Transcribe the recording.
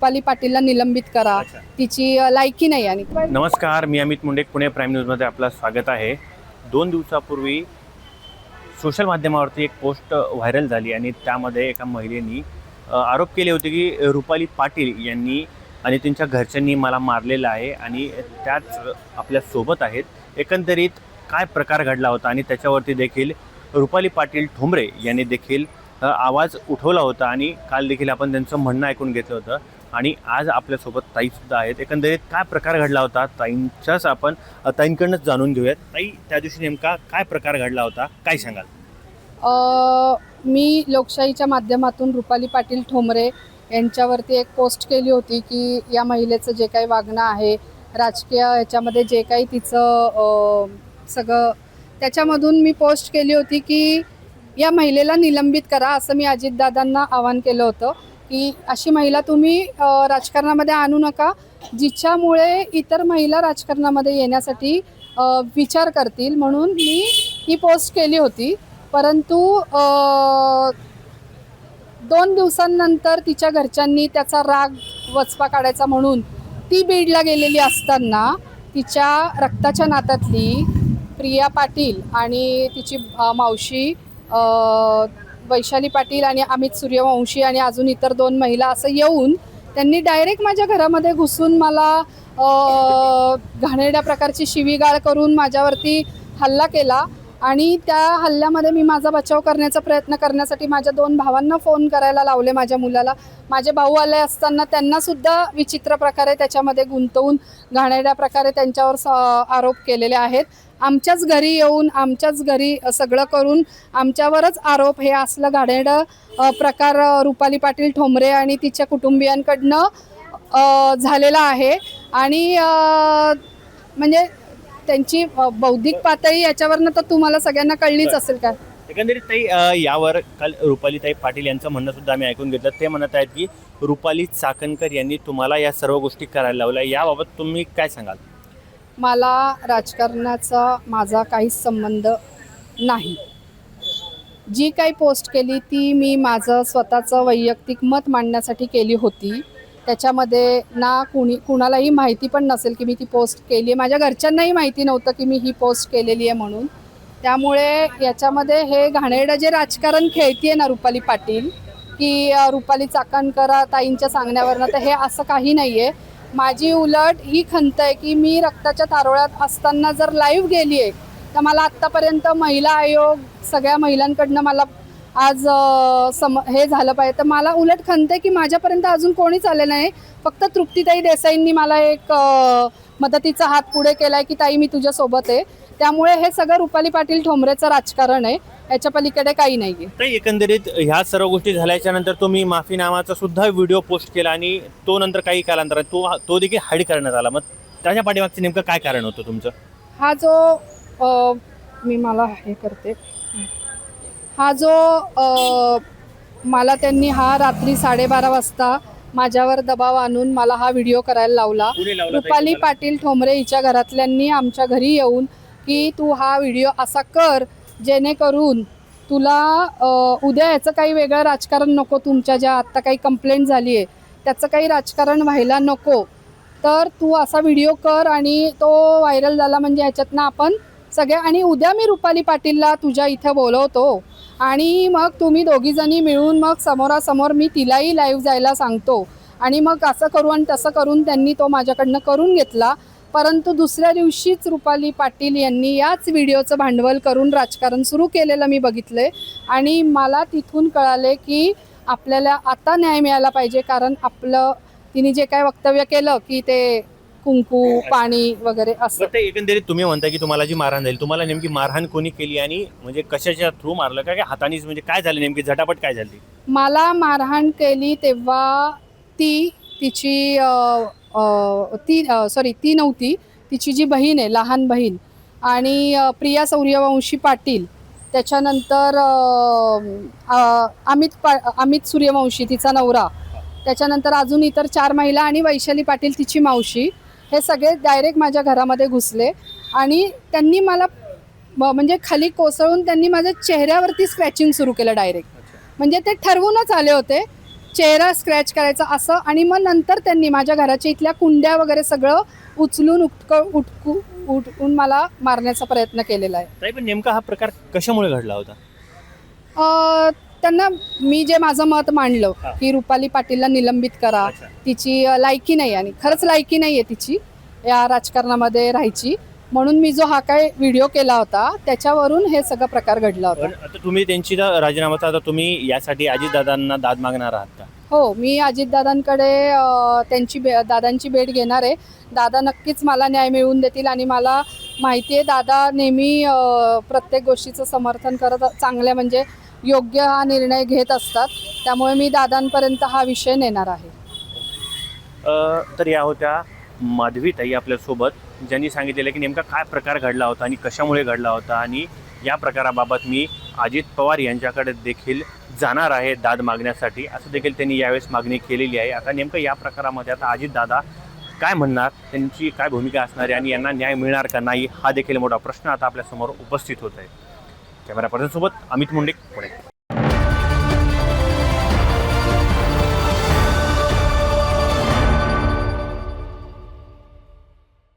रुपाली पाटीलला निलंबित करा. तिची लायकी नाही आणि नमस्कार मी अमित मुंडे पुणे प्राईम न्यूजमध्ये आपलं स्वागत आहे. दोन दिवसापूर्वी सोशल माध्यमावरती एक पोस्ट व्हायरल झाली आणि त्यामध्ये एका महिलेनी आरोप केले होते की रुपाली पाटील यांनी आणि त्यांच्या घरच्यांनी मला मारलेलं आहे आणि त्याच आपल्यासोबत आहेत. एकंदरीत काय प्रकार घडला होता आणि त्याच्यावरती देखील रुपाली पाटील ठोंबरे यांनी देखील आवाज उठवला होता आणि काल देखील आपण त्यांचं म्हणणं ऐकून घेतलं होतं. आणि आज आपल्यासोबत ताईसुद्धा आहेत. एकंदरीत काय प्रकार घडला होता? ताईंच्याच आपण ताईंकडनंच जाणून घेऊयात. ताई त्या दिवशी नेमका काय प्रकार घडला होता? काय सांगाल? मी लोकशाहीच्या माध्यमातून रुपाली पाटील ठोंबरे यांच्यावरती एक पोस्ट केली होती की या महिलेचं जे काही वागणं आहे राजकीय ह्याच्यामध्ये जे काही तिचं सगळं त्याच्यामधून मी पोस्ट केली होती की या महिलेला निलंबित करा असं मी अजितदादांना आवाहन केलं होतं. की अशी महिला तुम्ही राजकारणामध्ये आणू नका जिच्यामुळे इतर महिला राजकारणामध्ये येण्यासाठी विचार करतील. म्हणून मी ही पोस्ट केली होती. परंतु दोन दिवसांनंतर तिच्या घरच्यांनी त्याचा राग वचपा काढायचा म्हणून ती बीडला गेलेली असताना तिच्या रक्ताच्या नात्यातली प्रिया पाटील आणि तिची मावशी वैशाली पाटील आणि अमित सूर्यवंशी आणि अजून इतर दोन महिला असं येऊन त्यांनी डायरेक्ट माझ्या घरामध्ये घुसून मला घाणेरड्या प्रकारची शिवीगाळ करून माझ्यावरती हल्ला केला. आणि त्या हल्ल्यामध्ये मी माझा बचाव करण्याचा प्रयत्न करण्यासाठी माझ्या दोन भावांना फोन करायला लावले माझ्या मुलाला. माझे भाऊ आले असताना त्यांनासुद्धा विचित्र प्रकारे त्याच्यामध्ये गुंतवून घाणेरड्या प्रकारे त्यांच्यावर स आरोप केलेले आहेत. आमच्याच घरी येऊन आमच्याच घरी सगळं करून आमच्यावरच आरोप हे असलं घाणेरडं प्रकार रुपाली पाटील ठोंबरे आणि तिच्या कुटुंबियांकडनं झालेला आहे. आणि म्हणजे त्यांची बौद्धिक पातळी याच्यावरनं तर तुम्हाला सगळ्यांना कळलीच असेल का एकंदरीत ताई यावर काल रुपाली ताई पाटील यांचं म्हणणं सुद्धा आम्ही ऐकून घेतलं. ते म्हणत आहेत की रुपाली चाकणकर यांनी तुम्हाला या सर्व गोष्टी करायला लावल्या. याबाबत तुम्ही काय सांगाल? मला राजकारणाचा माझा काहीच संबंध नाही. जी काही पोस्ट केली ती मी माझं स्वतःचं वैयक्तिक मत मांडण्यासाठी केली होती. त्याच्यामध्ये ना कुणी कुणालाही माहिती पण नसेल की मी ती पोस्ट केली आहे. माझ्या घरच्यांनाही माहिती नव्हतं की मी ही पोस्ट केलेली आहे म्हणून. त्यामुळे याच्यामध्ये हे घाणेरडं जे राजकारण खेळतीये ना रुपाली पाटील की रुपाली चाकणकर ताईंच्या सांगण्यावरनं तर हे असं काही नाही आहे माझी उलट ही खंत आहे की मी रक्ताच्या तारोळ्यात असताना जर लाईव्ह गेली आहे तर मला आत्तापर्यंत महिला आयोग सगळ्या महिलांकडनं मला आज सम हे झालं पाहिजे. तर मला उलट खंत आहे की माझ्यापर्यंत अजून कोणीच आलं नाही. फक्त तृप्तीताई देसाईंनी मला एक मदतीचा हात पुढे केला आहे की ताई मी तुझ्यासोबत आहे. त्यामुळे हे सगळं रुपाली पाटील ठोंबरेचं राजकारण आहे. याच्या पलीकडे काही नाही आहे ताई एकंदरीत ह्या सर्व गोष्टी झाल्याच्यानंतर तुम्ही माफी नावाचा सुद्धा व्हिडिओ पोस्ट केला आणि तो नंतर काही कालांतरात तो तो देखील हाईड करण्यात आला. मग त्याच्या पाठीमागचं नेमकं काय कारण होतं तुमचं? हा जो अ, मी मला हे करते. हा जो अ, मला त्यांनी हा रात्री साडेबारा वाजता माझ्यावर दबाव आणून मला हा व्हिडिओ करायला लावला. कुणी लावला ताई रुपाली तुम्हाला? पाटील ठोंबरे हिच्या घरातल्यांनी आमच्या घरी येऊन की तू हा व्हिडिओ असा कर जेणेकरून तुला उद्या याचं काही वेगळं राजकारण नको तुमच्या ज्या आत्ता काही कंप्लेंट झाली आहे त्याचं काही राजकारण व्हायला नको. तर तू असा व्हिडिओ कर आणि तो व्हायरल झाला म्हणजे ह्याच्यातनं आपण सगळ्या आणि उद्या मी रुपाली पाटीलला तुझ्या इथं बोलवतो. आणि मग तुम्ही दोघीजणी मिळून मग समोरासमोर मी तिलाही लाईव्ह जायला सांगतो. आणि मग असं करू आणि तसं करून त्यांनी तो माझ्याकडनं करून घेतला. परंतु दुसऱ्या दिवशीच रुपाली पाटील यांनी याच व्हिडिओचं भांडवल करून राजकारण सुरू केलेलं मी बघितलंय. आणि मला तिथून कळाले की आपल्याला आता न्याय मिळाला पाहिजे कारण आपलं तिने जे काय वक्तव्य केलं की ते कुंकू पाणी वगैरे असं. एकंदरीत तुम्ही म्हणता की तुम्हाला जी मारहाण झाली तुम्हाला नेमकी मारहाण कोणी केली आणि म्हणजे कशाच्या थ्रू मारलं? का काय हातानेच म्हणजे काय झालं नेमकी? झटापट काय झाली? मला मारहाण केली तेव्हा ती तिची ती सॉरी ती नव्हती. तिची जी बहीण आहे लहान बहीण आणि प्रिया सूर्यवंशी पाटील त्याच्यानंतर अमित पा अमित सूर्यवंशी तिचा नवरा. त्याच्यानंतर अजून इतर चार महिला आणि वैशाली पाटील तिची मावशी. हे सगळे डायरेक्ट माझ्या घरामध्ये घुसले. आणि त्यांनी मला म्हणजे खाली कोसळून त्यांनी माझ्या चेहऱ्यावरती स्क्रॅचिंग सुरू केलं डायरेक्ट म्हणजे ते ठरवूनच आले होते चेहरा स्क्रॅच करायचा असं आणि मग नंतर त्यांनी माझ्या घराच्या इथल्या कुंड्या वगैरे सगळं उचलून उठक उठकू उठून मला मारण्याचा प्रयत्न केलेला आहे ताई पण नेमका हा प्रकार कशामुळे घडला होता अ, त्यांना मी जे माझं मत मांडलं हा. की रुपाली पाटीलला निलंबित करा अच्छा. तिची अ, लायकी नाही आणि खरंच लायकी नाही आहे तिची या राजकारणामध्ये राहायची म्हणून मी जो हा काय व्हिडिओ केला होता त्याच्यावरून हे सगळं प्रकार घडला होता. आता तुम्ही त्यांची राजीनामाचा आता तुम्ही यासाठी अजितदादांना दाद मागणार आहात का? हो मी अजितदादांकडे त्यांची बे दादांची भेट घेणार आहे. दादा नक्कीच मला न्याय मिळवून देतील आणि मला माहिती आहे दादा नेहमी प्रत्येक गोष्टीचं समर्थन करत चांगल्या म्हणजे योग्य हा निर्णय घेत असतात. त्यामुळे मी दादांपर्यंत हा विषय नेणार आहे. तर या होत्या. माधवीताई आपल्यासोबत ज्यांनी सांगितलेलं की नेमका काय प्रकार घडला होता आणि कशामुळे घडला होता आणि या प्रकाराबाबत मी अजित पवार यांच्याकडे देखील जाणार आहे दाद मागण्यासाठी. असं देखील त्यांनी यावेळेस मागणी केलेली आहे. आता नेमकं या प्रकारामध्ये आता अजित दादा काय म्हणणार? त्यांची काय भूमिका असणार आहे आणि यांना न्याय मिळणार का नाही? हा देखील मोठा प्रश्न आता आपल्यासमोर उपस्थित होत आहे. कॅमेरा पर्सनसोबत अमित मुंडे पुणे.